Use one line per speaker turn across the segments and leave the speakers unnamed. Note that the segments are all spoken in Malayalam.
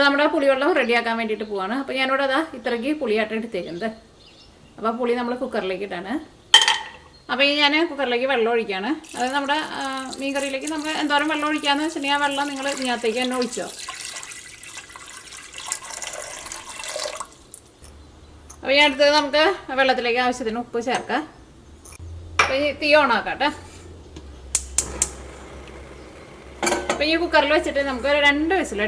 അപ്പോൾ നമ്മുടെ പുളിവെള്ളം റെഡിയാക്കാൻ വേണ്ടിയിട്ട് പോവാണ്. അപ്പോൾ ഞാനിവിടെ അതാ ഇത്രയ്ക്ക് പുളിയാട്ടം എടുത്തേക്കുന്നത്. അപ്പോൾ പുളി നമ്മൾ കുക്കറിലേക്ക് ഇട്ടാണ് അപ്പോൾ ഈ ഞാൻ കുക്കറിലേക്ക് വെള്ളം ഒഴിക്കുകയാണ് അത് നമ്മുടെ മീൻ കറിയിലേക്ക് നമ്മൾ എന്തോരം വെള്ളം ഒഴിക്കാമെന്ന് വെച്ചിട്ടുണ്ടെങ്കിൽ ആ വെള്ളം നിങ്ങൾ ഇതിനകത്തേക്ക് തന്നെ ഒഴിച്ചോ. അപ്പോൾ ഞാൻ അടുത്തത് നമുക്ക് വെള്ളത്തിലേക്ക് ആവശ്യത്തിന് ഉപ്പ് ചേർക്കാം. അപ്പോൾ ഈ തീ ഓണാക്കാം കേട്ടോ അപ്പോൾ ഈ കുക്കറിൽ വെച്ചിട്ട് നമുക്ക് രണ്ട് വിസിൽ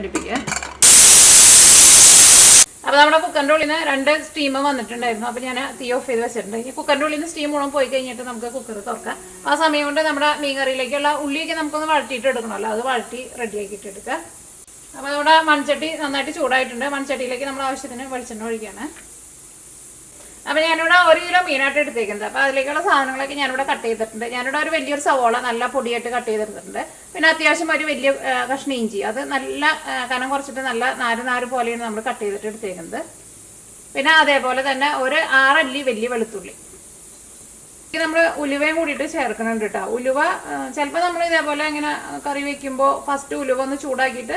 അപ്പോൾ നമ്മുടെ കുക്കറിന്റെ ഉള്ളിൽ നിന്ന് രണ്ട് സ്റ്റീം വന്നിട്ടുണ്ടായിരുന്നു. അപ്പോൾ ഞാൻ തീ ഓഫ് ചെയ്ത് വെച്ചിട്ടുണ്ട്. കുക്കറിന്റെ ഉള്ളിൽ നിന്ന് സ്റ്റീം മുഴുവൻ പോയി കഴിഞ്ഞിട്ട് നമുക്ക് കുക്കർ തുറക്കാം. ആ സമയം കൊണ്ട് നമ്മുടെ മീൻ കറിയിലേക്കുള്ള ഉള്ളിയൊക്കെ നമുക്കൊന്ന് വഴറ്റിയിട്ട് എടുക്കണമല്ലോ അത് വഴറ്റി റെഡിയാക്കിയിട്ട് എടുക്കുക. അപ്പോൾ നമ്മുടെ മൺചട്ടി നന്നായിട്ട് ചൂടായിട്ടുണ്ട്. മൺചട്ടിയിലേക്ക് നമ്മൾ ആവശ്യത്തിന് വെളിച്ചെണ്ണ ഒഴിക്കുകയാണ്. അപ്പോൾ ഞാനിവിടെ ഒരു കിലോ മീനായിട്ട് എടുത്തേക്കുന്നത്. അപ്പോൾ അതിലേക്കുള്ള സാധനങ്ങളൊക്കെ ഞാനിവിടെ കട്ട് ചെയ്തിട്ടുണ്ട്. ഞാനിവിടെ ഒരു വലിയൊരു സവോള നല്ല പൊടിയായിട്ട് കട്ട് ചെയ്തിട്ടുണ്ട്. പിന്നെ അത്യാവശ്യം ഒരു വലിയ കഷ്ണ ഇഞ്ചി. അത് നല്ല കനം കുറച്ചിട്ട് നല്ല നാര് നാര് പോലെയാണ് നമ്മൾ കട്ട് ചെയ്തിട്ട് എടുത്തേക്കുന്നത്. പിന്നെ അതേപോലെ തന്നെ ഒരു ആറല്ലി വലിയ വെളുത്തുള്ളി. നമ്മൾ ഉലുവയും കൂടിയിട്ട് ചേർക്കുന്നുണ്ട് കേട്ടോ ഉലുവ ചിലപ്പോൾ നമ്മൾ ഇതേപോലെ ഇങ്ങനെ കറി വെക്കുമ്പോൾ ഫസ്റ്റ് ഉലുവ ഒന്ന് ചൂടാക്കിയിട്ട്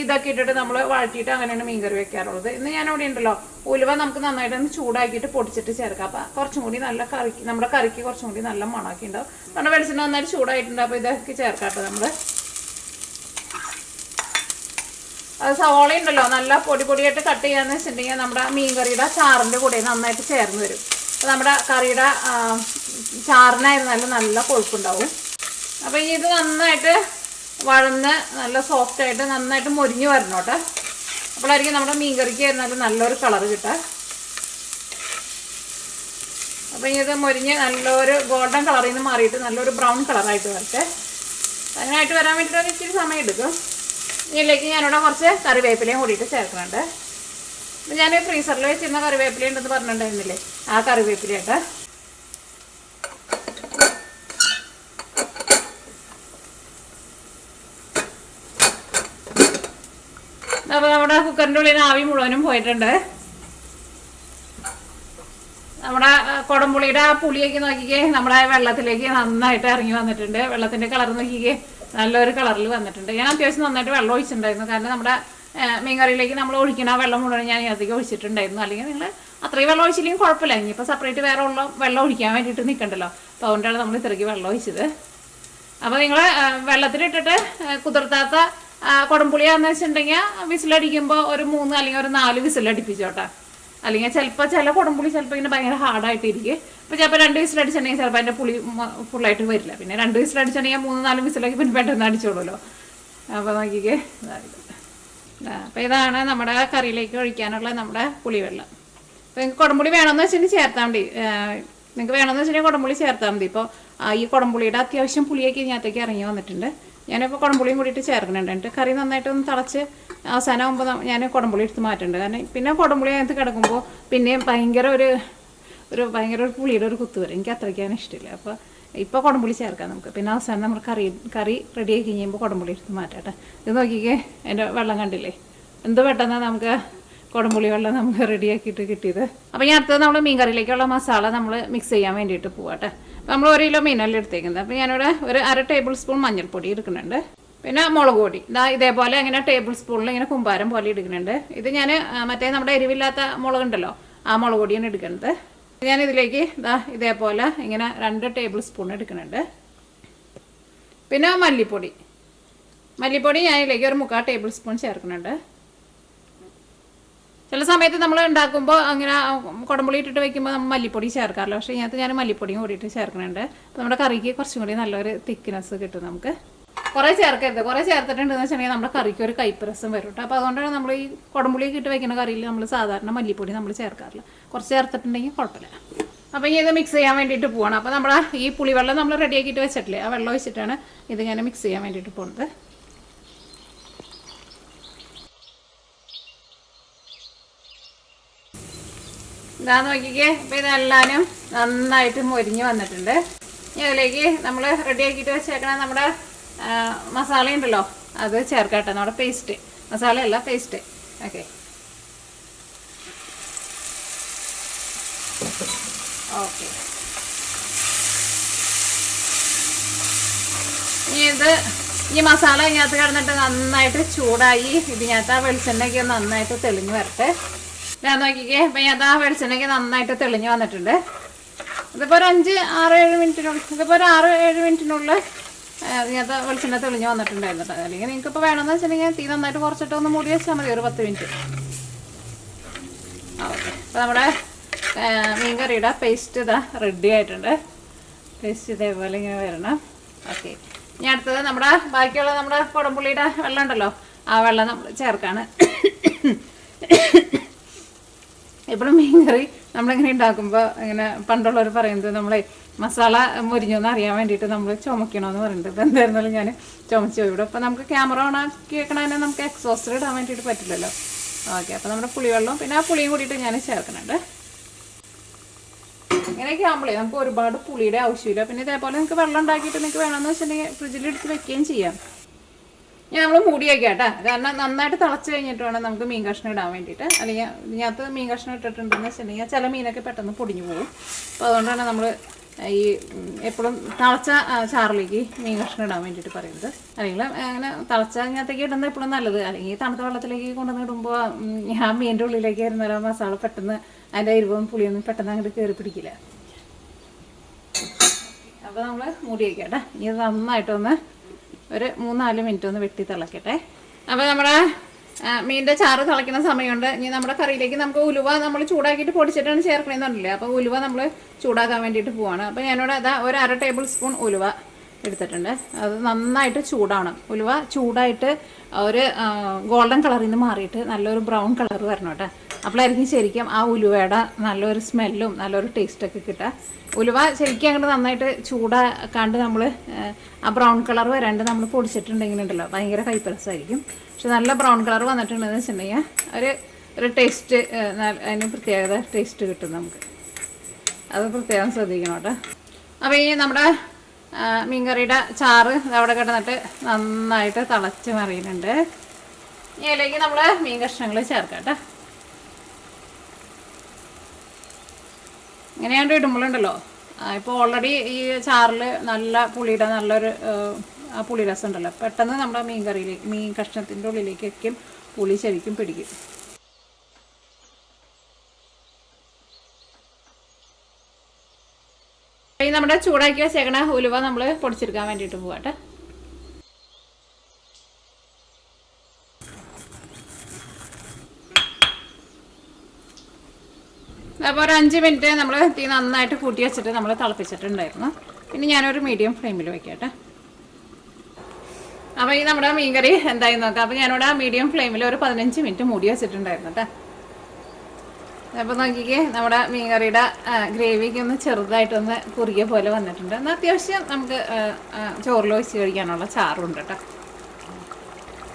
ഇതൊക്കെ ഇട്ടിട്ട് നമ്മൾ വഴറ്റിയിട്ട് അങ്ങനെയാണ് മീൻ കറി വെക്കാറുള്ളത്. ഇന്ന് ഞാൻ ഇവിടെ ഉണ്ടല്ലോ ഉലുവ നമുക്ക് നന്നായിട്ട് ഒന്ന് ചൂടാക്കിയിട്ട് പൊടിച്ചിട്ട് ചേർക്കാം. അപ്പം കുറച്ചും കൂടി നല്ല കറിക്ക് നമ്മുടെ കറിക്ക് കുറച്ചും കൂടി നല്ല മണമൊക്കെ ഉണ്ടാവും. നമ്മുടെ വെളിച്ചെണ്ണ നന്നായിട്ട് ചൂടായിട്ടുണ്ട് അപ്പോൾ ഇതൊക്കെ ചേർക്കാട്ടോ കേട്ടോ നമ്മൾ അത് സവോള ഉണ്ടല്ലോ നല്ല പൊടി പൊടിയായിട്ട് കട്ട് ചെയ്യാന്ന് വെച്ചിട്ടുണ്ടെങ്കിൽ നമ്മുടെ മീൻ കറിയുടെ ചാറിന്റെ കൂടെ നന്നായിട്ട് ചേർന്ന് വരും. നമ്മുടെ കറിയുടെ ചാറിനായിരുന്നാലും നല്ല കൊഴുപ്പുണ്ടാവും. അപ്പോൾ ഇത് നന്നായിട്ട് വഴന്ന് നല്ല സോഫ്റ്റ് ആയിട്ട് നന്നായിട്ട് മൊരിഞ്ഞ് വരണോട്ടെ അപ്പോഴായിരിക്കും നമ്മുടെ മീൻ കറിക്ക് ആയിരുന്നാലും നല്ലൊരു കളർ കിട്ടുക. അപ്പോൾ ഇത് മൊരിഞ്ഞ് നല്ലൊരു ഗോൾഡൻ കളറിൽ നിന്ന് മാറിയിട്ട് നല്ലൊരു ബ്രൗൺ കളറായിട്ട് വരട്ടെ. അതിനായിട്ട് വരാൻ വേണ്ടിയിട്ട് ഇച്ചിരി സമയം എടുക്കും. ഇതിലേക്ക് ഞാനിവിടെ കുറച്ച് കറിവേപ്പിലയും കൂടിയിട്ട് ചേർക്കുന്നുണ്ട്. ഞാൻ ഫ്രീസറിൽ വെച്ചിരുന്ന കറിവേപ്പില ഉണ്ടെന്ന് പറഞ്ഞിട്ടുണ്ടായിരുന്നില്ലേ? ആ കറിവേപ്പില കേട്ടോ അപ്പോൾ നമ്മുടെ കുക്കറിന്റെ ഉള്ളിൽ ആവി മുഴുവനും പോയിട്ടുണ്ട്. നമ്മുടെ കുടംപുളിയുടെ ആ പുളിയൊക്കെ നോക്കിക്കേ നമ്മുടെ വെള്ളത്തിലേക്ക് നന്നായിട്ട് ഇറങ്ങി വന്നിട്ടുണ്ട്. വെള്ളത്തിന്റെ കളർ നോക്കിക്കേ നല്ലൊരു കളറിൽ വന്നിട്ടുണ്ട്. ഞാൻ അത്യാവശ്യം നന്നായിട്ട് വെള്ളം ഒഴിച്ചിട്ടുണ്ടായിരുന്നു. കാരണം നമ്മുടെ മീൻകറിയിലേക്ക് നമ്മൾ ഒഴിക്കുന്ന ആ വെള്ളം മുഴുവൻ ഞാൻ ഇതിനകത്തേക്ക് ഒഴിച്ചിട്ടുണ്ടായിരുന്നു. അല്ലെങ്കിൽ നിങ്ങൾ അത്രയും വെള്ളം ഒഴിച്ചില്ലെങ്കിൽ കുഴപ്പമില്ല. ഇനിയിപ്പോൾ സെപ്പറേറ്റ് വേറെ ഉള്ള വെള്ളം ഒഴിക്കാൻ വേണ്ടിയിട്ട് നിൽക്കണ്ടല്ലോ. അപ്പോൾ അതുകൊണ്ടാണ് നമ്മൾ ഇത്രയ്ക്ക് വെള്ളം ഒഴിച്ചത്. അപ്പോൾ നിങ്ങൾ വെള്ളത്തിലിട്ടിട്ട് കുതിർത്താത്ത കുടംപുളിയാന്ന് വെച്ചിട്ടുണ്ടെങ്കിൽ വിസിലടിക്കുമ്പോൾ ഒരു മൂന്ന് അല്ലെങ്കിൽ ഒരു നാല് വിസിലടിപ്പിച്ചോട്ടെ അല്ലെങ്കിൽ ചിലപ്പോൾ ചില കുടംപുളി ചിലപ്പോൾ ഇങ്ങനെ ഭയങ്കര ഹാർഡായിട്ടിരിക്കും അപ്പോൾ ചിലപ്പോൾ രണ്ട് വിസിലടിച്ചിട്ടുണ്ടെങ്കിൽ ചിലപ്പോൾ അതിന്റെ പുളി ഫുള്ളായിട്ട് വരില്ല. പിന്നെ രണ്ട് വിസിലടിച്ചിട്ടുണ്ടെങ്കിൽ മൂന്ന് നാല് വിസിലൊക്കെ പിന്നെ പെട്ടെന്ന് അടിച്ചോളൂല്ലോ അപ്പോൾ നോക്കിക്കേ അപ്പോൾ ഇതാണ് നമ്മുടെ കറിയിലേക്ക് ഒഴിക്കാനുള്ള നമ്മുടെ പുളിവെള്ളം. അപ്പോൾ നിങ്ങൾക്ക് കുടംപുളി വേണമെന്ന് വെച്ചിട്ടുണ്ടെങ്കിൽ ചേർത്താൽ മതി. നിങ്ങൾക്ക് വേണമെന്ന് വെച്ചിട്ടുണ്ടെങ്കിൽ കുടംപുളി ചേർത്താൽ മതി. ഇപ്പോൾ ഈ കുടംപുളിയുടെ അത്യാവശ്യം പുളിയൊക്കെ ഇതിനകത്തേക്ക് ഇറങ്ങി വന്നിട്ടുണ്ട്. ഞാനിപ്പോൾ കുടംപുളിയും കൂടിയിട്ട് ചേർക്കുന്നുണ്ട്. എന്നിട്ട് കറി നന്നായിട്ട് ഒന്ന് തിളച്ച് അവസാനമാകുമ്പോൾ ഞാൻ കുടംപുളി എടുത്ത് മാറ്റുന്നുണ്ട് കാരണം പിന്നെ കുടംപുളി അതിനകത്ത് കിടക്കുമ്പോൾ പിന്നെയും ഭയങ്കര ഒരു ഒരു ഭയങ്കര ഒരു പുളിയുടെ ഒരു കുത്ത് വരും. എനിക്ക് അത്രയ്ക്കാണ് ഇഷ്ടമില്ല അപ്പോൾ ഇപ്പോൾ കുടംപുളി ചേർക്കാം നമുക്ക്. പിന്നെ അവസാനം നമ്മൾ കറി കറി റെഡി ആക്കി കഴിയുമ്പോൾ കുടംപുളി എടുത്ത് മാറ്റാട്ടെ. ഇത് നോക്കിക്കേ എന്റെ വെള്ളം കണ്ടില്ലേ? എന്ത് പെട്ടെന്നാണ് നമുക്ക് കുടംപുളി വെള്ളം നമുക്ക് റെഡിയാക്കിയിട്ട് കിട്ടിയത്. അപ്പോൾ ഞാൻ അടുത്തത് നമ്മൾ മീൻ കറിയിലേക്കുള്ള മസാല നമ്മൾ മിക്സ് ചെയ്യാൻ വേണ്ടിയിട്ട് പോവാട്ടെ. അപ്പോൾ നമ്മൾ ഒരു കിലോ മീനല്ലേ എടുത്തേക്കുന്നത്. അപ്പോൾ ഞാനിവിടെ ഒരു അര ടേബിൾ സ്പൂൺ മഞ്ഞൾപ്പൊടി എടുക്കുന്നുണ്ട്. പിന്നെ മുളക് പൊടി. ഇതാ ഇതേപോലെ അങ്ങനെ ടേബിൾ സ്പൂണിൽ ഇങ്ങനെ കുമ്പാരം പോലെ എടുക്കുന്നുണ്ട്. ഇത് ഞാൻ മറ്റേ നമ്മുടെ എരിവില്ലാത്ത മുളകുണ്ടല്ലോ ആ മുളക് പൊടിയാണ് എടുക്കുന്നത്. ഞാൻ ഇതിലേക്ക് ഇതാ ഇതേപോലെ ഇങ്ങനെ രണ്ട് ടേബിൾ സ്പൂൺ എടുക്കുന്നുണ്ട്. പിന്നെ മല്ലിപ്പൊടി. മല്ലിപ്പൊടി ഞാൻ ഇതിലേക്ക് ഒരു മുക്കാൽ ടേബിൾ സ്പൂൺ ചേർക്കുന്നുണ്ട്. ചില സമയത്ത് നമ്മൾ ഉണ്ടാക്കുമ്പോൾ അങ്ങനെ കുടമ്പുളി ഇട്ടിട്ട് വെക്കുമ്പോൾ നമ്മൾ മല്ലിപ്പൊടി ചേർക്കാറില്ല. പക്ഷേ ഇതിനകത്ത് ഞാൻ മല്ലിപ്പൊടിയും കൂടിയിട്ട് ചേർക്കുന്നുണ്ട്. അപ്പോൾ നമ്മുടെ കറിക്ക് കുറച്ചും കൂടി നല്ലൊരു തിക്നെസ് കിട്ടും നമുക്ക്. കുറേ ചേർക്കരുത്. കുറേ ചേർത്തിട്ടുണ്ടെന്ന് വെച്ചിട്ടുണ്ടെങ്കിൽ നമ്മുടെ കറിക്ക് ഒരു കൈപ്പരസം വരും കേട്ടോ. അപ്പോൾ അതുകൊണ്ടാണ് നമ്മൾ ഈ കുടമ്പുളിയൊക്കെ ഇട്ട് വെക്കുന്ന കറിയിൽ നമ്മൾ സാധാരണ മല്ലിപ്പൊടി നമ്മൾ ചേർക്കാറില്ല. കുറച്ച് ചേർത്തിട്ടുണ്ടെങ്കിൽ കുഴപ്പമില്ല അപ്പോൾ ഇനി ഇത് മിക്സ് ചെയ്യാൻ വേണ്ടിയിട്ട് പോകണം അപ്പോൾ നമ്മൾ ഈ പുളിവെള്ളം നമ്മൾ റെഡിയാക്കിയിട്ട് വെച്ചിട്ടില്ലേ? ആ വെള്ളം ഒഴിച്ചിട്ടാണ് ഇതിങ്ങനെ മിക്സ് ചെയ്യാൻ വേണ്ടിയിട്ട് പോകുന്നത് ഇതാ നോക്കിക്കേ. അപ്പം ഇതെല്ലാനും നന്നായിട്ട് മൊരിഞ്ഞ് വന്നിട്ടുണ്ട്. ഇനി അതിലേക്ക് നമ്മൾ റെഡിയാക്കിയിട്ട് വെച്ചേക്കണ നമ്മുടെ മസാല ഉണ്ടല്ലോ. അത് ചേർക്കട്ടെ. നമ്മുടെ പേസ്റ്റ് മസാല മസാലയല്ല പേസ്റ്റ് ഓക്കെ ഓക്കെ ഇനി ഇത് ഈ മസാല ഇതിനകത്ത് കിടന്നിട്ട് നന്നായിട്ട് ചൂടായി. ഇതിനകത്ത് ആ വെളിച്ചെണ്ണയ്ക്ക് നന്നായിട്ട് തെളിഞ്ഞു വരട്ടെ. ഞാൻ നോക്കിക്കേ. അപ്പം ഇതിനകത്ത് ആ വെളിച്ചെണ്ണയ്ക്ക് നന്നായിട്ട് തെളിഞ്ഞു വന്നിട്ടുണ്ട്. ഇതിപ്പോൾ ഒരു അഞ്ച് ആറ് ഏഴ് മിനിറ്റിനുള്ളിൽ ഇതിപ്പോൾ ഒരു ആറ് ഏഴ് മിനിറ്റിനുള്ളിൽ ഇതിനകത്ത് വെളിച്ചെണ്ണ തെളിഞ്ഞ് വന്നിട്ടുണ്ടായിരുന്നു. അല്ലെങ്കിൽ നിങ്ങൾക്ക് ഇപ്പോൾ വേണമെന്ന് വെച്ചിട്ടുണ്ടെങ്കിൽ തീ നന്നായിട്ട് കുറച്ചിട്ട് ഒന്ന് മൂടി വെച്ചാൽ മതി ഒരു പത്ത് മിനിറ്റ്. അപ്പോൾ നമ്മുടെ മീൻ കറിയുടെ പേസ്റ്റ് ഇതാ റെഡി ആയിട്ടുണ്ട്. പേസ്റ്റ് ഇതേപോലെ ഇങ്ങനെ വരണം. ഓക്കെ. ഇനി അടുത്തത് നമ്മുടെ ബാക്കിയുള്ള നമ്മുടെ കുടംപുള്ളിയുടെ വെള്ളം ഉണ്ടല്ലോ ആ വെള്ളം നമ്മൾ ചേർക്കാണ്. എപ്പോഴും മീൻകറി നമ്മളിങ്ങനെ ഉണ്ടാക്കുമ്പോൾ ഇങ്ങനെ പണ്ടുള്ളവർ പറയുന്നത് നമ്മളെ മസാല മുരിഞ്ഞോന്ന് അറിയാൻ വേണ്ടിയിട്ട് നമ്മൾ ചുമക്കണമെന്ന് പറഞ്ഞിട്ട്. ഇപ്പം എന്തായിരുന്നാലും ഞാൻ ചുമച്ച്. ഇവിടെ ഇപ്പം നമുക്ക് ക്യാമറ ഓൺ ആക്കി വെക്കണതിന് നമുക്ക് എക്സോസ്റ്റർ ഇടാൻ വേണ്ടിയിട്ട് പറ്റില്ലല്ലോ. ഓക്കെ അപ്പോൾ നമ്മുടെ പുളിവെള്ളം പിന്നെ ആ പുളിയും കൂടിയിട്ട് ഞാൻ ചേർക്കുന്നുണ്ട്. ഇങ്ങനെയൊക്കെ ആകുമ്പോഴേ നമുക്ക് ഒരുപാട് പുളിയുടെ ആവശ്യമില്ല. പിന്നെ ഇതേപോലെ നിങ്ങൾക്ക് വെള്ളം ഉണ്ടാക്കിയിട്ട് നിങ്ങൾക്ക് വേണമെന്ന് വെച്ചിട്ടുണ്ടെങ്കിൽ ഫ്രിഡ്ജിൽ എടുത്ത് വെക്കുകയും ചെയ്യാം. ഞാൻ നമ്മൾ മൂടി വയ്ക്കാം കാരണം നന്നായിട്ട് തിളച്ച് കഴിഞ്ഞിട്ട് വേണം നമുക്ക് മീൻ കഷ്ണം ഇടാൻ വേണ്ടിയിട്ട്. അല്ലെങ്കിൽ ഇതിനകത്ത് മീൻ കഷ്ണം ഇട്ടിട്ടുണ്ടെന്ന് വെച്ചിട്ടുണ്ടെങ്കിൽ ചില മീനൊക്കെ പെട്ടെന്ന് പൊടിഞ്ഞു പോകും. അപ്പോൾ അതുകൊണ്ടാണ് നമ്മൾ ഈ എപ്പോഴും തളച്ച ചാറിലേക്ക് മീൻ കഷ്ണം ഇടാൻ വേണ്ടിയിട്ട് പറയുന്നത്. അല്ലെങ്കിൽ അങ്ങനെ തളച്ച അതിനകത്തേക്ക് ഇടുന്നത് എപ്പോഴും നല്ലത്. അല്ലെങ്കിൽ തണുത്ത വെള്ളത്തിലേക്ക് കൊണ്ടുവന്ന് ഇടുമ്പോൾ ആ മീനിന്റെ ഉള്ളിലേക്ക് ഇരുന്നാൽ മസാല പെട്ടെന്ന് അതിന്റെ എരിവും പുളിയൊന്നും പെട്ടെന്ന് അങ്ങോട്ട് കയറി പിടിക്കില്ല. അപ്പോൾ നമ്മൾ മൂടി വയ്ക്കട്ടെ ഇത് നന്നായിട്ടൊന്ന് ഒരു മൂന്നാൽ മിനിറ്റ് ഒന്ന് വെട്ടി തിളക്കട്ടെ. അപ്പോൾ നമ്മുടെ ആ, മീനിന്റെ ചാറ് തിളയ്ക്കുന്ന സമയമുണ്ട്. ഇനി നമ്മുടെ കറിയിലേക്ക് നമുക്ക് ഉലുവ നമ്മൾ ചൂടാക്കിയിട്ട് പൊടിച്ചിട്ടാണ് ചേർക്കണമെന്നുണ്ടല്ലേ അപ്പോൾ ഉലുവ നമ്മൾ ചൂടാക്കാൻ വേണ്ടിയിട്ട് പോവാണ്. അപ്പോൾ ഞാനിവിടെ അതാ ഒരു അര ടേബിൾ സ്പൂൺ ഉലുവ എടുത്തിട്ടുണ്ട്. അത് നന്നായിട്ട് ചൂടാവണം. ഉലുവ ചൂടായിട്ട് ഒരു ഗോൾഡൻ കളറിൽ നിന്ന് മാറിയിട്ട് നല്ലൊരു ബ്രൗൺ കളർ വരണം കേട്ടോ. അപ്പോഴായിരിക്കും ശരിക്കും ആ ഉലുവയുടെ നല്ലൊരു സ്മെല്ലും നല്ലൊരു ടേസ്റ്റൊക്കെ കിട്ടുക. ഉലുവ ശരിക്കും അങ്ങോട്ട് നന്നായിട്ട് ചൂടാക്കാണ്ട് നമ്മൾ ആ ബ്രൗൺ കളർ വരാണ്ട് നമ്മൾ പൊടിച്ചിട്ടുണ്ടെങ്കിൽ ഉണ്ടല്ലോ ഭയങ്കര കൈപ്പരസായിരിക്കും പക്ഷെ നല്ല ബ്രൗൺ കളർ വന്നിട്ടുണ്ടെന്ന് വെച്ചിട്ടുണ്ടെങ്കിൽ ഒരു ഒരു ടേസ്റ്റ് അതിന് പ്രത്യേകത ടേസ്റ്റ് കിട്ടും നമുക്ക്. അത് പ്രത്യേകം ശ്രദ്ധിക്കണം കേട്ടോ. അപ്പോൾ ഈ നമ്മുടെ മീൻകറിയുടെ ചാറ് അവിടെ കിടന്നിട്ട് നന്നായിട്ട് തിളച്ച് മറിയുന്നുണ്ട്. ഇനി അതിലേക്ക് നമ്മൾ മീൻ കഷ്ണങ്ങൾ ചേർക്കാം കേട്ടോ. ഇങ്ങനെയാണ്ട് ഇടുമ്പോഴുണ്ടല്ലോ ഇപ്പോൾ ഓൾറെഡി ഈ ചാറിൽ നല്ല പുളിയുടെ നല്ലൊരു ആ, പുളി രസം ഉണ്ടല്ലോ പെട്ടെന്ന് നമ്മുടെ മീൻ കറിയിലേക്ക് മീൻ കഷ്ണത്തിന്റെ ഉള്ളിലേക്കൊക്കെ പുളി ശരിക്കും പിടിക്കും. നമ്മുടെ ചൂടാക്കി വെച്ചേക്കണ ഉലുവ നമ്മൾ പൊടിച്ചെടുക്കാൻ വേണ്ടിയിട്ട് പോവാട്ടെ. അപ്പോൾ ഒരു അഞ്ച് മിനിറ്റ് നമ്മൾ തീ നന്നായിട്ട് കൂട്ടി വെച്ചിട്ട് നമ്മൾ തിളപ്പിച്ചിട്ടുണ്ടായിരുന്നു. പിന്നെ ഞാനൊരു മീഡിയം ഫ്ലെയിമിൽ വയ്ക്കട്ടെ അപ്പോൾ ഈ നമ്മുടെ മീൻകറി എന്തായി നോക്കാം. അപ്പോൾ ഞാനിവിടെ മീഡിയം ഫ്ലെയിമിൽ ഒരു പതിനഞ്ച് മിനിറ്റ് മൂടി വെച്ചിട്ടുണ്ടായിരുന്നു കേട്ടോ. അപ്പോൾ നോക്കിക്കേ നമ്മുടെ മീൻകറിയുടെ ഗ്രേവിക്ക് ഒന്ന് ചെറുതായിട്ടൊന്ന് കുറുകിയ പോലെ വന്നിട്ടുണ്ട്. എന്നാൽ അത്യാവശ്യം നമുക്ക് ചോറിൽ വെച്ച് കഴിക്കാനുള്ള ചാറുണ്ട് കേട്ടോ.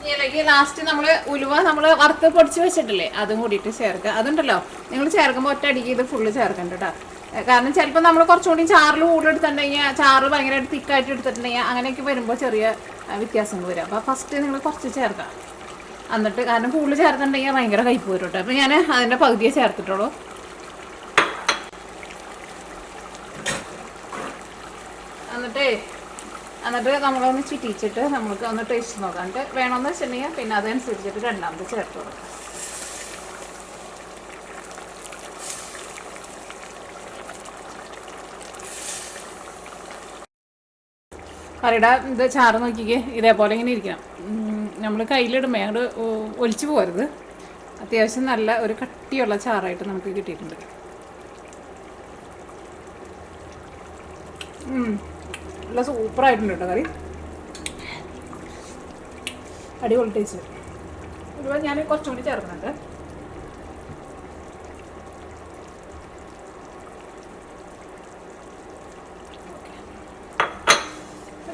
ഇതിലേക്ക് ലാസ്റ്റ് നമ്മൾ ഉലുവ നമ്മൾ വറുത്ത് പൊടിച്ച് വെച്ചിട്ടില്ലേ അതും കൂടിയിട്ട് ചേർക്കുക. അതുണ്ടല്ലോ നിങ്ങൾ ചേർക്കുമ്പോൾ ഒറ്റ അടിക്ക് ഇത് ഫുള്ള് ചേർക്കണ്ട കേട്ടോ കാരണം ചിലപ്പോൾ നമ്മൾ കുറച്ചുകൂടി ചാറിൽ കൂടുതൽ എടുത്തിട്ടുണ്ടെങ്കിൽ ചാറ് ഭയങ്കരമായിട്ട് തിക്കായിട്ട് എടുത്തിട്ടുണ്ടെങ്കിൽ അങ്ങനെയൊക്കെ വരുമ്പോൾ ചെറിയ വ്യത്യാസങ്ങൾ വരും. അപ്പോൾ ഫസ്റ്റ് നിങ്ങൾ കുറച്ച് ചേർക്കാം എന്നിട്ട് കാരണം കൂടുതൽ ചേർത്തിട്ടുണ്ടെങ്കിൽ ഭയങ്കര കയ്പ് വരും കേട്ടോ അപ്പോൾ ഞാൻ അതിന്റെ പകുതിയെ ചേർത്തിട്ടുള്ളൂ. എന്നിട്ടേ എന്നിട്ട് നമ്മളൊന്ന് ചിറ്റിച്ചിട്ട് നമുക്ക് ഒന്ന് ടേസ്റ്റ് നോക്കാം. എന്നിട്ട് വേണമെന്ന് വെച്ചിട്ടുണ്ടെങ്കിൽ പിന്നെ അതനുസരിച്ചിട്ട് രണ്ടാമത് ചേർത്ത് കൊടുക്കാം. കറിയുടെ ഇത് ചാറ് നോക്കിക്കേ. ഇതേപോലെ ഇങ്ങനെ ഇരിക്കണം. നമ്മൾ കയ്യിലിടുമ്പോൾ അങ്ങോട്ട് ഒലിച്ചു പോകരുത്. അത്യാവശ്യം നല്ല ഒരു കട്ടിയുള്ള ചാറായിട്ട് നമുക്ക് കിട്ടിയിട്ടുണ്ട്. നല്ല സൂപ്പറായിട്ടുണ്ട് കേട്ടോ കറി. അടിപൊളി ടേസ്റ്റ് ഒരുപാട് ഞാൻ കുറച്ചും കൂടി ചേർക്കുന്നുണ്ട്.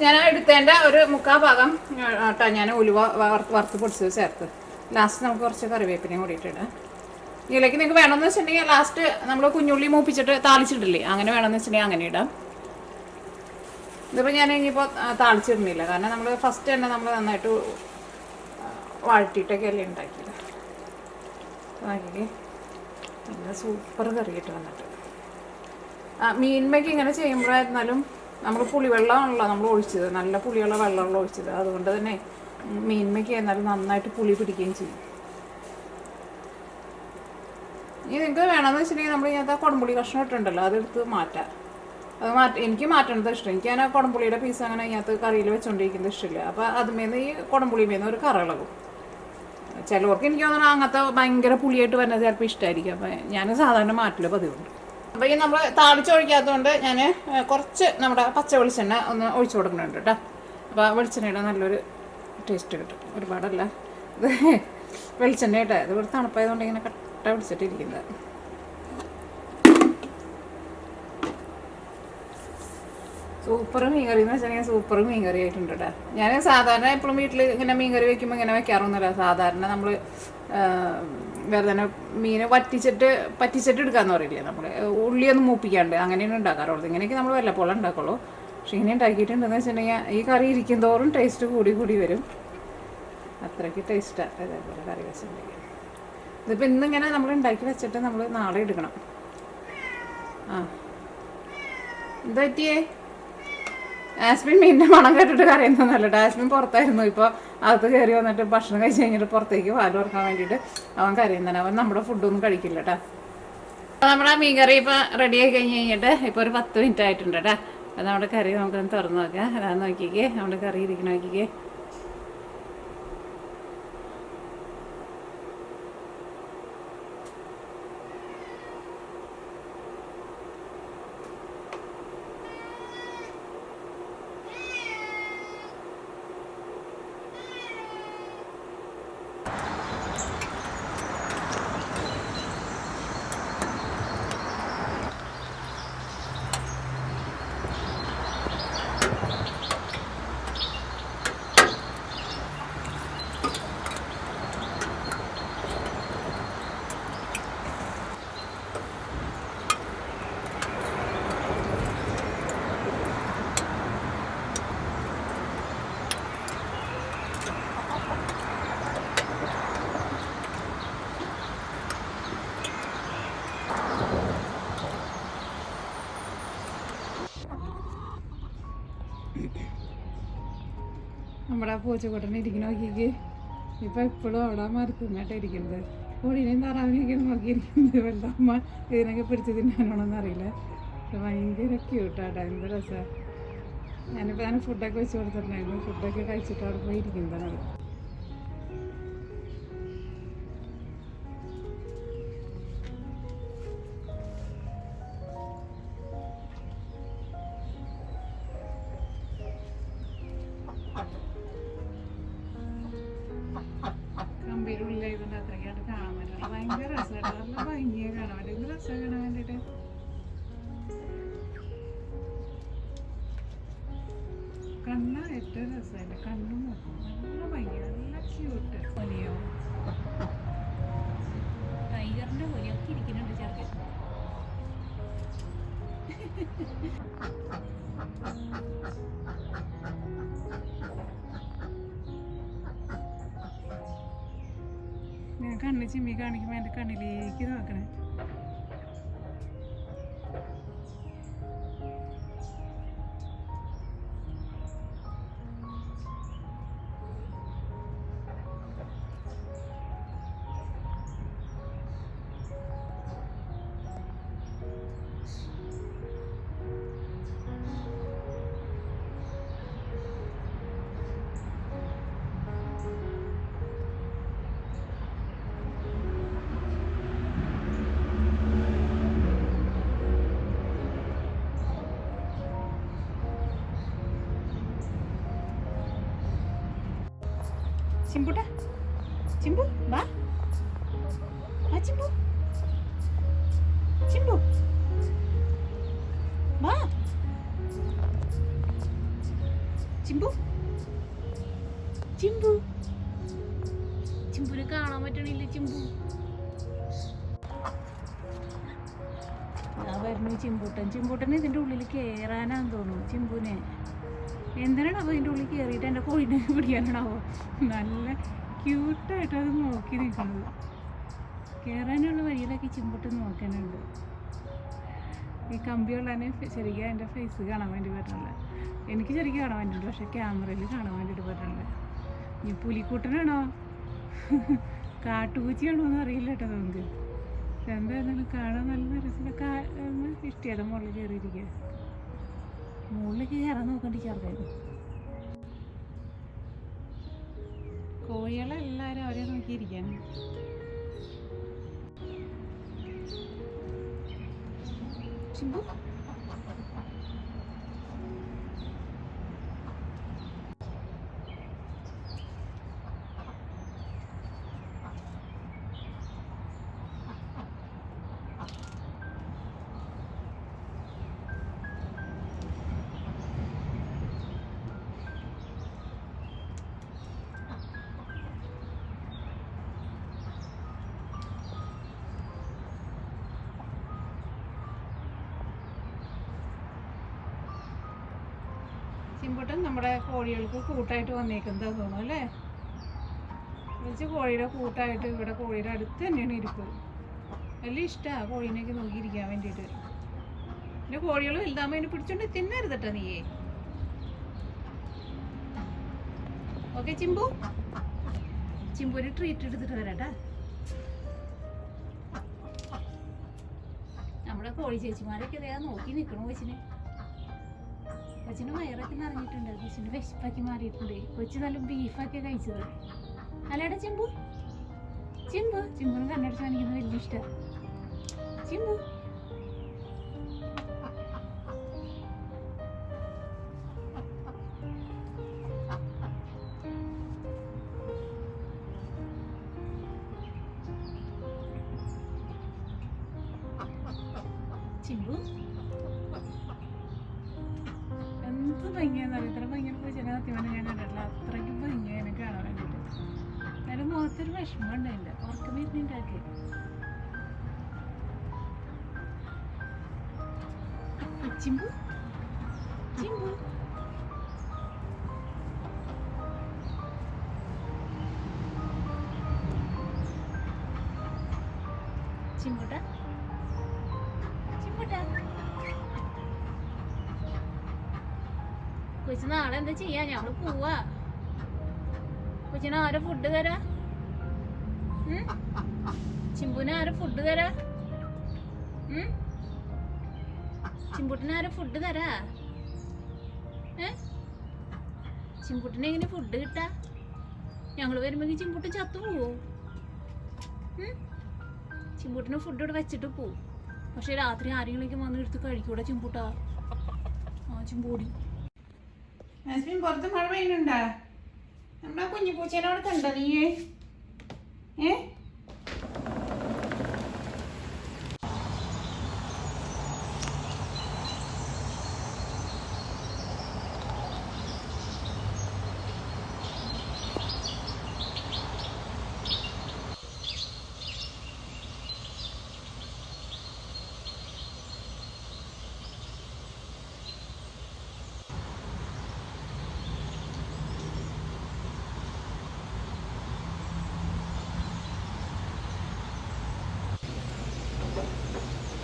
ഞാൻ എടുത്തതിന്റെ ഒരു മുക്കാ ഭാഗം കേട്ടോ ഞാൻ ഉലുവ വറുത്ത് പൊടിച്ചത് ചേർത്ത്. ലാസ്റ്റ് നമുക്ക് കുറച്ച് കറിവേപ്പിനെയും കൂടി ഇട്ടിടാം ഇതിലേക്ക് നിങ്ങൾക്ക് വേണമെന്ന് വെച്ചിട്ടുണ്ടെങ്കിൽ ലാസ്റ്റ് നമ്മൾ കുഞ്ഞുള്ളി മൂപ്പിച്ചിട്ട് താളിച്ചിട്ടില്ലേ? അങ്ങനെ വേണമെന്ന് വെച്ചിട്ടുണ്ടെങ്കിൽ അങ്ങനെ ഇടാം. ഇതിപ്പോൾ ഞാൻ ഇനിയിപ്പോൾ താളിച്ചിരുന്നില്ല കാരണം നമ്മൾ ഫസ്റ്റ് തന്നെ നമ്മൾ നന്നായിട്ട് വഴറ്റിയിട്ടൊക്കെ അല്ലേ ഉണ്ടാക്കിയത്. നോക്കിക്കേ. നല്ല സൂപ്പർ കറിയിട്ട് വന്നിട്ട് ആ മീൻമയ്ക്ക് ഇങ്ങനെ ചെയ്യുമ്പോഴായിരുന്നാലും നമ്മൾ പുളിവെള്ളമാണല്ലോ നമ്മൾ ഒഴിച്ചത്. നല്ല പുളിയുള്ള വെള്ളമുള്ള ഒഴിച്ചത്. അതുകൊണ്ട് തന്നെ മീൻമയ്ക്ക് എന്നാലും നന്നായിട്ട് പുളി പിടിക്കുകയും ചെയ്യും. ഇനി നിങ്ങൾക്ക് വേണമെന്ന് വെച്ചിട്ടുണ്ടെങ്കിൽ നമ്മൾ ഇങ്ങനത്തെ കുടംപുളി കഷ്ണം ഇട്ടുണ്ടല്ലോ അതെടുത്ത് മാറ്റാം. അത് മാറ്റ എനിക്ക് മാറ്റണത് ഇഷ്ടം. എനിക്ക് അങ്ങനെ കുടംപുളിയുടെ പീസ് അങ്ങനെ അതിനകത്ത് കറിയിൽ വെച്ചുകൊണ്ടിരിക്കുന്നത് ഇഷ്ടമില്ല. അപ്പോൾ അതുമേന്ന് ഈ കുടംപുളിമേന്ന് ഒരു കറ ഇളകും. ചിലവർക്ക് എനിക്ക് തോന്നുന്നു അങ്ങനത്തെ ഭയങ്കര പുളിയായിട്ട് വരുന്നത് ചിലപ്പോൾ ഇഷ്ടമായിരിക്കും അപ്പോൾ ഞാൻ സാധാരണ മാറ്റില്ല പതിവുണ്ട്. അപ്പോൾ ഈ നമ്മൾ താളിച്ചൊഴിക്കാത്തതുകൊണ്ട് ഞാൻ കുറച്ച് നമ്മുടെ പച്ച വെളിച്ചെണ്ണ ഒന്ന് ഒഴിച്ചു കൊടുക്കുന്നുണ്ട് കേട്ടോ. അപ്പോൾ ആ വെളിച്ചെണ്ണയുടെ നല്ലൊരു ടേസ്റ്റ് കിട്ടും. ഒരുപാടല്ല. ഇത് വെളിച്ചെണ്ണ കേട്ടോ ഇത് ഇവിടെ തണുപ്പായതുകൊണ്ട് ഇങ്ങനെ കട്ട പിടിച്ചിട്ടിരിക്കുന്നത്. സൂപ്പർ മീൻകറി എന്ന് വെച്ചാൽ സൂപ്പർ മീൻകറി ആയിട്ടുണ്ട് കേട്ടോ ഞാൻ സാധാരണ എപ്പോഴും വീട്ടിൽ ഇങ്ങനെ മീൻകറി വെക്കുമ്പോൾ ഇങ്ങനെ വെക്കാറൊന്നുമില്ല. സാധാരണ നമ്മൾ വേറെ തന്നെ മീൻ വറ്റിച്ചിട്ട് പറ്റിച്ചിട്ട് എടുക്കാന്ന് പറയില്ലേ നമ്മൾ ഉള്ളിയൊന്നും മൂപ്പിക്കാണ്ട് അങ്ങനെയാണ് ഉണ്ടാക്കാറുള്ളത്. ഇങ്ങനെയൊക്കെ നമ്മൾ വല്ലപ്പോഴും ഉണ്ടാക്കുള്ളൂ. പക്ഷെ ഇങ്ങനെ ഉണ്ടാക്കിയിട്ടുണ്ടെന്ന് വെച്ചിട്ടുണ്ടെങ്കിൽ ഈ കറി ഇരിക്കും തോറും ടേസ്റ്റ് കൂടി കൂടി വരും. അത്രയ്ക്ക് ടേസ്റ്റാണ് ഇതേപോലെ കറി വെച്ചിട്ടുണ്ടെങ്കിൽ. ഇതിപ്പോൾ ഇന്നിങ്ങനെ നമ്മൾ ഉണ്ടാക്കി വെച്ചിട്ട് നമ്മൾ നാളെ എടുക്കണം. ആ. എന്താ പറ്റിയേ? ആസ്മിൻ മീനിന്റെ മണം കേട്ടിട്ട് കരയുന്നൊന്നുമല്ല. ആസ്മിൻ പുറത്തായിരുന്നു. ഇപ്പോൾ അകത്ത് കയറി വന്നിട്ട് ഭക്ഷണം കഴിച്ച് കഴിഞ്ഞിട്ട് പുറത്തേക്ക് പാൽ തുറക്കാൻ വേണ്ടിയിട്ട് അവൻ കരയുന്നതാണ്. അവൻ നമ്മുടെ ഫുഡൊന്നും കഴിക്കില്ല കേട്ടോ അപ്പോൾ നമ്മുടെ മീൻ കറി റെഡി ആയി കഴിഞ്ഞ് കഴിഞ്ഞിട്ട് ഇപ്പോൾ ഒരു പത്ത് മിനിറ്റ് ആയിട്ടുണ്ട് കേട്ടോ അത് നമ്മുടെ കറി നമുക്കൊന്ന് തുറന്ന് നോക്കാം. അതാ നോക്കിക്കേ. നമ്മുടെ കറി ഇരിക്കണ നോക്കിക്കേ. നമ്മുടെ പൂച്ചക്കുട്ടനെ ഇരിക്കണ നോക്കിക്ക് ഇപ്പൊ എപ്പോഴും അവിടെ മരത്തുമ്മേട്ടാ ഇരിക്കുന്നത് കോഴീനെയും താറാവിനെയൊക്കെ നോക്കിയിരിക്കുന്നത്. വല്ല അമ്മ ഇതിനൊക്കെ പിടിച്ച് തിന്നാനോണെന്ന് അറിയില്ല. ഭയങ്കര ക്യൂട്ടാട്ടാ എന്ത് രസമാണ് ഞാനിപ്പോൾ ഞാൻ ഫുഡൊക്കെ വെച്ച് കൊടുത്തിട്ടുണ്ടായിരുന്നു. ഫുഡൊക്കെ കഴിച്ചിട്ട് അവിടെ പോയി ഇരിക്കുന്നതാണ്. ചിമ്പുട്ട ചിമ്പു വാ വാ ചിമ്പു ചിമ്പു വാ ചിമ്പു ചിമ്പു ചിമ്പുനെ കാണാൻ പറ്റണില്ല ചിമ്പു? വരുന്നു ചിമ്പൂട്ടൻ. ചിമ്പൂട്ടൻ ഇതിന്റെ ഉള്ളിൽ കയറാനാന്ന് തോന്നുന്നു. ചിമ്പുനെ. എന്തിനാണ് അപ്പോൾ ഇതിന്റെ ഉള്ളിൽ കയറിയിട്ട് എന്റെ കോഴിനെ പിടിക്കാനാണാവോ നല്ല ക്യൂട്ടായിട്ട് അത് നോക്കി നിൽക്കുന്നത്. കയറാനുള്ള വഴിയിലൊക്കെ ചിമ്പിട്ട് നോക്കാനുണ്ട്. ഈ കമ്പിയുള്ളതിനെ ശരിക്കും എന്റെ ഫേസ് കാണാൻ വേണ്ടി പറ്റുന്നില്ല എനിക്ക് ശരിക്കും കാണാൻ വേണ്ടിയിട്ടുണ്ട് പക്ഷെ ക്യാമറയിൽ കാണാൻ വേണ്ടിയിട്ട് പറ്റുന്നില്ല ഈ പുലിക്കൂട്ടനാണോ? കാട്ടുപൂച്ചയാണോ എന്ന് അറിയില്ല കേട്ടോ നമുക്ക്. എന്തായിരുന്നാലും കാണാൻ നല്ല രസമില്ല കാ ഇഷ്ടയുടെ മുകളിൽ കയറിയിരിക്കുക. മുകളിലേക്ക് കയറാൻ നോക്കണ്ടിരിക്കാർക്കായിരുന്നു കോഴികളെല്ലാവരും അവരെ നോക്കിയിരിക്കാണ് ചിമ്പു ചിമ്പുട്ടൻ നമ്മുടെ കോഴികൾക്ക് കൂട്ടായിട്ട് വന്നേക്കുന്നത് തോന്നുന്നു അല്ലേ? വിളിച്ച് കോഴിയുടെ കൂട്ടായിട്ട് ഇവിടെ കോഴിയുടെ അടുത്ത് തന്നെയാണ് ഇരിപ്പ്. വലിയ ഇഷ്ടമാണ് കോഴീനെയൊക്കെ നോക്കിയിരിക്കാൻ വേണ്ടിയിട്ട്. പിന്നെ കോഴികൾ വലുതാകുമ്പോൾ അതിനെ പിടിച്ചോണ്ട് തിന്നരുത് കേട്ടോ നീയേ. ഓക്കെ ചിമ്പു. ചിമ്പു ഒരു ട്രീറ്റ് എടുത്തിട്ട് വരാട്ടാ. നമ്മുടെ കോഴി ചേച്ചിമാരൊക്കെ ഇതേ നോക്കി നിൽക്കണു കൊച്ചിനെ. കൊച്ചിന് വയറൊക്കെ നിറഞ്ഞിട്ടുണ്ട്. കൊച്ചിന് വിശപ്പാക്കി മാറിയിട്ടുണ്ട്. കൊച്ചു നല്ല ബീഫൊക്കെ കഴിച്ചത്. അല്ലേടാ ചിമ്പു? ചിമ്പു? ചിമ്പുന് കണ്ണടിച്ച് കാണിക്കുന്നത് വലിയ ഇഷ്ടമാണ് ചിമ്പു? ചിമ്പുട്ട. ചിമ്പുട്ട. കൊച്ചു നാളെ എന്താ ചെയ്യാ? ഞങ്ങൾ പോവാ. കൊച്ചിന് ആരെ ഫുഡ് തരാ? ചിമ്പുന് ആരെ ഫുഡ് തരാ? ചിമ്പുട്ടിന് ആരെ ഫുഡ് തരാ? ചിമ്പുട്ടിന് എങ്ങനെ ഫുഡ് കിട്ടാ? ഞങ്ങൾ വരുമ്പോ ചിമ്പുട്ട് ചത്തു പോവോ? ചിമ്പുട്ടിന് ഫുഡ് ഇവിടെ വെച്ചിട്ട് പോവും. പക്ഷെ രാത്രി ആരെങ്കിലും വന്ന് എടുത്ത് കഴിക്കൂടെ ചിമ്പൂട്ടാ? ആ ചിമ്പൂടി. പുറത്ത് മഴ പെയ്യുന്നുണ്ടാ? നമ്മുടെ കുഞ്ഞു അവിടെ കണ്ടോ നീ ഏ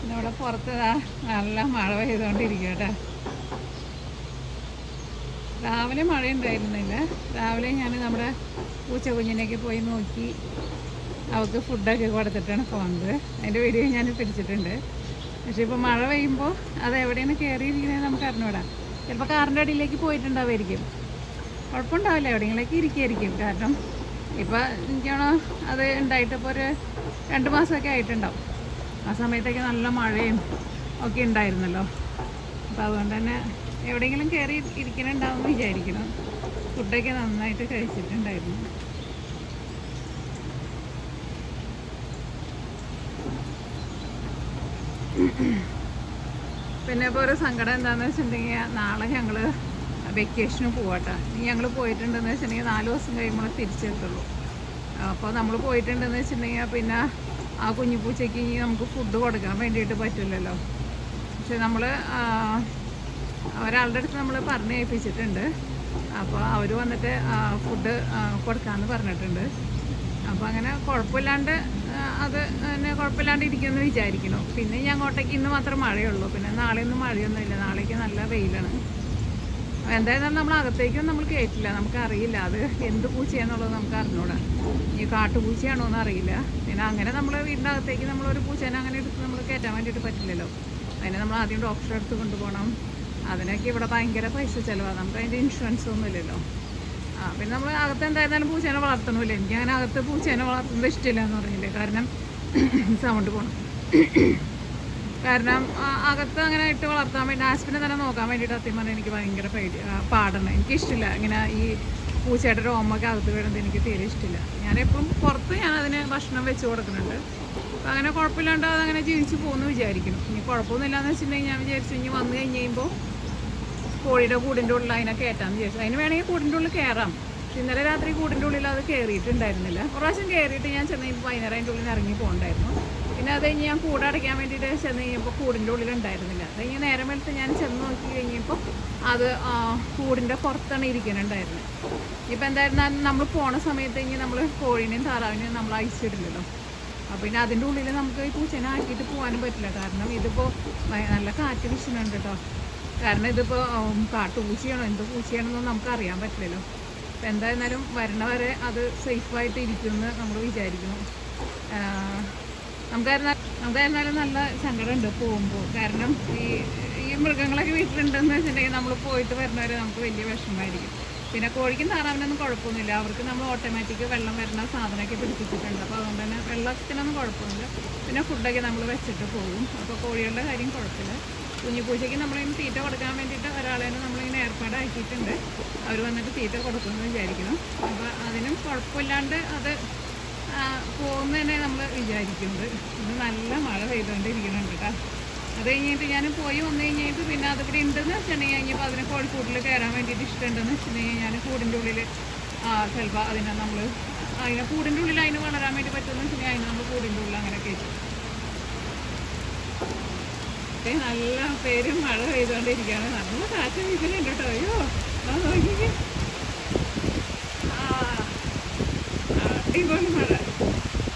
ഇവിടെ പുറത്ത് നല്ല മഴ പെയ്തുകൊണ്ടിരിക്കുക കേട്ടോ രാവിലെ മഴ ഉണ്ടായിരുന്നില്ല രാവിലെ ഞാൻ നമ്മുടെ പൂച്ച കുഞ്ഞിനെയൊക്കെ പോയി നോക്കി. അവൾക്ക് ഫുഡൊക്കെ കൊടുത്തിട്ടാണ് പോകുന്നത് അതിന്റെ വീഡിയോ ഞാൻ പിടിച്ചിട്ടുണ്ട്. പക്ഷെ ഇപ്പോൾ മഴ പെയ്യുമ്പോൾ അത് എവിടെയാണ് കയറിയിരിക്കുന്നത് നമുക്ക് അറിഞ്ഞൂടാം. ചിലപ്പോൾ കാറിന്റെ അടിയിലേക്ക് പോയിട്ടുണ്ടാവുമായിരിക്കും. കുഴപ്പമുണ്ടാവില്ല. എവിടെയെങ്കിലേക്ക് ഇരിക്കുമായിരിക്കും. കാരണം ഇപ്പോൾ എനിക്കാണോ അത് ഉണ്ടായിട്ടിപ്പോൾ ഒരു രണ്ട് മാസമൊക്കെ ആയിട്ടുണ്ടാവും. ആ സമയത്തൊക്കെ നല്ല മഴയും ഒക്കെ ഉണ്ടായിരുന്നല്ലോ. അപ്പോൾ അതുകൊണ്ട് തന്നെ എവിടെയെങ്കിലും കയറി ഇരിക്കണുണ്ടാവും വിചാരിക്കണം ഫുഡൊക്കെ നന്നായിട്ട് കഴിച്ചിട്ടുണ്ടായിരുന്നു. പിന്നെ ഇപ്പോൾ ഒരു സങ്കടം എന്താണെന്ന് വെച്ചിട്ടുണ്ടെങ്കിൽ നാളെ ഞങ്ങൾ വെക്കേഷന് പോവാട്ടോ. ഇനി ഞങ്ങൾ പോയിട്ടുണ്ടെന്ന് വെച്ചിട്ടുണ്ടെങ്കിൽ നാല് ദിവസം കഴിയുമ്പോൾ തിരിച്ചെത്തുള്ളൂ അപ്പോൾ നമ്മൾ പോയിട്ടുണ്ടെന്ന് വെച്ചിട്ടുണ്ടെങ്കിൽ പിന്നെ ആ കുഞ്ഞു പൂച്ചയ്ക്ക് ഇനി നമുക്ക് ഫുഡ് കൊടുക്കാൻ വേണ്ടിയിട്ട് പറ്റില്ലല്ലോ. പക്ഷെ നമ്മൾ ഒരാളുടെ അടുത്ത് നമ്മൾ പറഞ്ഞ് ഏൽപ്പിച്ചിട്ടുണ്ട്. അപ്പോൾ അവർ വന്നിട്ട് ഫുഡ് കൊടുക്കാമെന്ന് പറഞ്ഞിട്ടുണ്ട്. അപ്പോൾ അങ്ങനെ കുഴപ്പമില്ലാണ്ട് അത് തന്നെ കുഴപ്പമില്ലാണ്ട് ഇരിക്കുമെന്ന് വിചാരിക്കണം പിന്നെ ഞാൻ അങ്ങോട്ടേക്ക് ഇന്ന് മാത്രം മഴയുള്ളൂ. പിന്നെ നാളെ ഒന്നും മഴയൊന്നുമില്ല. നാളേക്ക് നല്ല വെയിലാണ്. എന്തായാലും നമ്മൾ അകത്തേക്കും നമ്മൾ കയറ്റില്ല നമുക്ക് അറിയില്ല അത് എന്ത് പൂച്ചയാന്നുള്ളത് നമുക്ക് അറിഞ്ഞൂടാ ഈ കാട്ടുപൂച്ചയാണോ എന്ന് അറിയില്ല. പിന്നെ അങ്ങനെ നമ്മൾ വീടിന്റെ അകത്തേക്ക് നമ്മൾ ഒരു പൂച്ചേനെ അങ്ങനെ എടുത്ത് നമ്മൾ കയറ്റാൻ വേണ്ടിയിട്ട് പറ്റില്ലല്ലോ. അതിനെ നമ്മൾ ആദ്യം ഡോക്ടറെ അടുത്ത് കൊണ്ടുപോകണം. അതിനൊക്കെ ഇവിടെ ഭയങ്കര പൈസ ചിലവാണ് നമുക്ക് അതിന്റെ ഇൻഷുറൻസ് ഒന്നും ഇല്ലല്ലോ. ആ പിന്നെ നമ്മൾ അകത്ത് എന്തായിരുന്നാലും പൂച്ചേനെ വളർത്തണമില്ല. എനിക്ക് അങ്ങനെ അകത്ത് പൂച്ചേനെ വളർത്തുന്നത് ഇഷ്ടമില്ല എന്ന് പറഞ്ഞില്ലേ. കാരണം സൗണ്ട് പോണം. കാരണം അകത്ത് അങ്ങനെ ഇട്ട് വളർത്താൻ വേണ്ടി ആസ്പിനെ തന്നെ നോക്കാൻ വേണ്ടിയിട്ട് സത്യം പറഞ്ഞാൽ എനിക്ക് ഭയങ്കര പേടി പാടണം പാടാണ് എനിക്ക് ഇഷ്ടമില്ല ഇങ്ങനെ ഈ പൂച്ചയുടെ രോമൊക്കെ അകത്ത് വീഴുന്നത് എനിക്ക് തീരെ ഇഷ്ടമില്ല ഞാനിപ്പം പുറത്ത് ഞാൻ അതിന് ഭക്ഷണം വെച്ച് കൊടുക്കുന്നുണ്ട്. അപ്പം അങ്ങനെ കുഴപ്പമില്ലാണ്ട് അതങ്ങനെ ജീവിച്ച് പോകുമെന്ന് വിചാരിക്കുന്നു. ഇനി കുഴപ്പമൊന്നുമില്ലാന്ന് വെച്ചിട്ടുണ്ടെങ്കിൽ ഞാൻ വിചാരിച്ചു ഇനി വന്നു കഴിഞ്ഞ് കഴിയുമ്പോൾ കോഴിയുടെ കൂടിന്റെ ഉള്ളിൽ അതിനെ കയറ്റാന്ന് വിചാരിച്ചു. അതിന് വേണമെങ്കിൽ കൂടിന്റെ ഉള്ളിൽ കയറാം. ഇന്നലെ രാത്രി കൂടിന്റെ ഉള്ളിൽ അത് കയറിയിട്ടുണ്ടായിരുന്നില്ല പ്രാവശ്യം കയറിയിട്ട് ഞാൻ ചെന്നൈ വൈകുന്നേരം അതിന്റെ ഉള്ളിൽ ഇറങ്ങി പോകണ്ടായിരുന്നു. പിന്നെ അത് കഴിഞ്ഞ് ഞാൻ കൂട് അടയ്ക്കാൻ വേണ്ടിയിട്ട് ചെന്ന് കഴിഞ്ഞപ്പോൾ കൂടിന്റെ ഉള്ളിൽ ഉണ്ടായിരുന്നില്ല. അത് കഴിഞ്ഞ് നേരം വെളുത്ത് ഞാൻ ചെന്ന് നോക്കി കഴിഞ്ഞപ്പോൾ അത് കൂടിന്റെ പുറത്താണ് ഇരിക്കുന്നുണ്ടായിരുന്നത് ഇപ്പം എന്തായിരുന്നാലും നമ്മൾ പോണ സമയത്ത് കഴിഞ്ഞ് നമ്മൾ കോഴീനെയും താറാവിനെയും നമ്മൾ അയച്ചിടില്ലല്ലോ അപ്പോൾ പിന്നെ അതിന്റെ ഉള്ളിൽ നമുക്ക് ഈ പൂച്ചനെ ആക്കിയിട്ട് പോകാനും പറ്റില്ല. കാരണം ഇതിപ്പോൾ നല്ല കാറ്റ് വീശുന്നുണ്ട് കേട്ടോ. കാരണം ഇതിപ്പോൾ കാട്ടുപൂച്ചയാണോ എന്ത് പൂച്ചയാണെന്നൊന്നും നമുക്ക് അറിയാൻ പറ്റില്ലല്ലോ. അപ്പോൾ എന്തായിരുന്നാലും വരണ വരെ അത് സേഫായിട്ട് ഇരിക്കുമെന്ന് നമ്മൾ വിചാരിക്കുന്നു. നമുക്കായിരുന്നാലും നമുക്കായിരുന്നാലും നല്ല സങ്കടമുണ്ട് പോകുമ്പോൾ. കാരണം ഈ ഈ മൃഗങ്ങളൊക്കെ വീട്ടിലുണ്ടെന്ന് വെച്ചിട്ടുണ്ടെങ്കിൽ നമ്മൾ പോയിട്ട് വരുന്നവരെ നമുക്ക് വലിയ വിഷമമായിരിക്കും. പിന്നെ കോഴിക്കും താറാവിനൊന്നും കുഴപ്പമൊന്നുമില്ല. അവർക്ക് നമ്മൾ ഓട്ടോമാറ്റിക് വെള്ളം വരുന്ന സാധനമൊക്കെ പിടിപ്പിച്ചിട്ടുണ്ട്. അപ്പോൾ അതുകൊണ്ട് തന്നെ വെള്ളത്തിനൊന്നും കുഴപ്പമൊന്നുമില്ല. പിന്നെ ഫുഡൊക്കെ നമ്മൾ വെച്ചിട്ട് പോകും. അപ്പോൾ കോഴികളുടെ കാര്യം കുഴപ്പമില്ല. കുഞ്ഞിപ്പൂച്ചയ്ക്ക് നമ്മളിങ്ങനെ തീറ്റ കൊടുക്കാൻ വേണ്ടിയിട്ട് ഒരാളെ നമ്മളിങ്ങനെ ഏർപ്പാടാക്കിയിട്ടുണ്ട്. അവർ വന്നിട്ട് തീറ്റ കൊടുക്കുമെന്ന് വിചാരിക്കുന്നു. അപ്പോൾ അതിനും കുഴപ്പമില്ലാണ്ട് അത് പോകുന്നതന്നെ നമ്മൾ വിചാരിക്കുന്നത് ഇത് നല്ല മഴ പെയ്തുകൊണ്ടിരിക്കുന്നുണ്ട് കേട്ടോ അത് കഴിഞ്ഞിട്ട് ഞാൻ പോയി വന്നു കഴിഞ്ഞിട്ട് പിന്നെ അതിവിടെ ഉണ്ടെന്ന് വെച്ചിട്ടുണ്ടെങ്കിൽ കഴിഞ്ഞപ്പോൾ അതിന് കോഴിക്കൂട്ടിൽ കയറാൻ വേണ്ടിയിട്ട് ഇഷ്ടമുണ്ടെന്ന് വെച്ചിട്ടുണ്ടെങ്കിൽ ഞാൻ കൂടിന്റെ ഉള്ളിൽ ചിലപ്പോൾ അതിനെ നമ്മൾ അതിനെ കൂടിന്റെ ഉള്ളിൽ അതിന് വളരാൻ വേണ്ടി പറ്റുമെന്ന് വെച്ചിട്ടുണ്ടെങ്കിൽ അതിനെ നമ്മൾ കൂടിന്റെ ഉള്ളിൽ അങ്ങനെ കയറ്റും. നല്ല പേരും മഴ പെയ്തുകൊണ്ടിരിക്കുകയാണ്. നല്ല കാറ്റ് വീശുന്നുണ്ട് കേട്ടോ അയ്യോ അത് നോക്കിക്കേ ആ അടിപൊളി മഴ.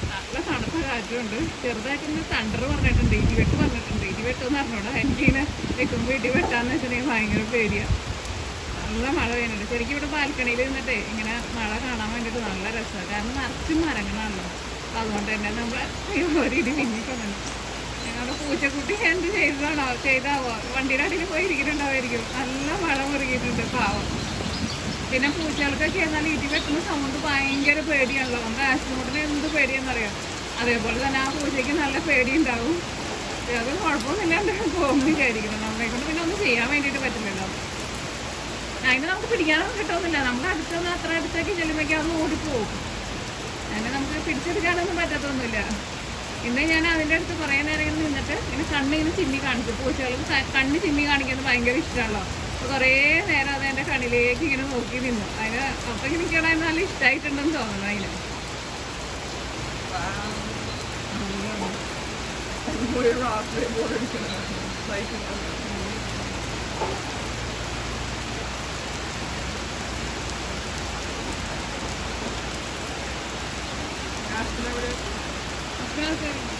നല്ല തണുത്ത കാറ്റുണ്ട്. ചെറുതായിട്ടൊന്ന് തണ്ടർ പറഞ്ഞിട്ടുണ്ട്. ഇടിവെട്ട് പറഞ്ഞിട്ടുണ്ട്. ഇടിവെട്ട് എന്ന് പറഞ്ഞോടാ. എനിക്കിങ്ങനെ നിൽക്കുമ്പോൾ ഇടിവെട്ടാന്ന് വെച്ചിട്ടുണ്ടെങ്കിൽ ഭയങ്കര പേടിയാണ് നല്ല മഴ പെയ്യുന്നുണ്ട്. ശരിക്കും ഇവിടെ ബാൽക്കണിയിൽ നിന്നിട്ട് ഇങ്ങനെ മഴ കാണാൻ വേണ്ടിയിട്ട് നല്ല രസമാണ് കാരണം നിറച്ചും മരങ്ങളാണല്ലോ. അതുകൊണ്ട് തന്നെ നമ്മൾ ഒരു ഇടി പിന്നിക്കൊണ്ടു ഞങ്ങളുടെ പൂച്ചക്കുട്ടി എന്ത് ചെയ്തതാണോ? ചെയ്താവോ? വണ്ടിയുടെ അടിയിൽ പോയി ഇരിക്കുന്നുണ്ടാവായിരിക്കും നല്ല മഴ മുറുകിയിട്ടുണ്ട്. പാവം. പിന്നെ പൂച്ചകൾക്കൊക്കെ എന്നാൽ ഇടി വെക്കുന്ന സൗണ്ട് ഭയങ്കര പേടിയാണല്ലോ. നമ്മുടെ ആശുപത്രിയിൽ എന്ത് പേടിയെന്നറിയാം അതേപോലെ തന്നെ ആ പൂച്ചയ്ക്ക് നല്ല പേടിയുണ്ടാവും. അത് കുഴപ്പമൊന്നുമില്ലാണ്ട് പോകുന്നു വിചാരിക്കുന്നു. നമ്മളെ കൊണ്ട് പിന്നെ ഒന്നും ചെയ്യാൻ വേണ്ടിയിട്ട് പറ്റില്ലല്ലോ. അതിന് നമുക്ക് പിടിക്കാനൊന്നും കിട്ടുന്നില്ല നമ്മുടെ അടുത്തൊന്നും അത്ര അടുത്തേക്ക് ചെല്ലുമ്പോഴേക്കും അത് ഓടിപ്പോകും അതിനെ നമുക്ക് പിടിച്ചെടുക്കാനൊന്നും പറ്റത്തൊന്നുമില്ല. ഇന്ന് ഞാൻ അതിന്റെ അടുത്ത് കുറേ നേരം ഇങ്ങനെ നിന്നിട്ട് ഇങ്ങനെ കണ്ണിങ്ങനെ ചിമ്മി കാണിച്ചു. പൂച്ചകൾക്ക് ക- കണ്ണ് ചിമ്മി കാണിക്കുന്നത് ഭയങ്കര ഇഷ്ടമാണല്ലോ. കുറേ നേരം അത് എന്റെ കണ്ണിലേക്ക് ഇങ്ങനെ നോക്കി നിന്നു. അതിന് അപ്പം എനിക്ക് നല്ല ഇഷ്ടമായിട്ടുണ്ടെന്ന് തോന്നുന്നു അതിന്. അപ്പൊ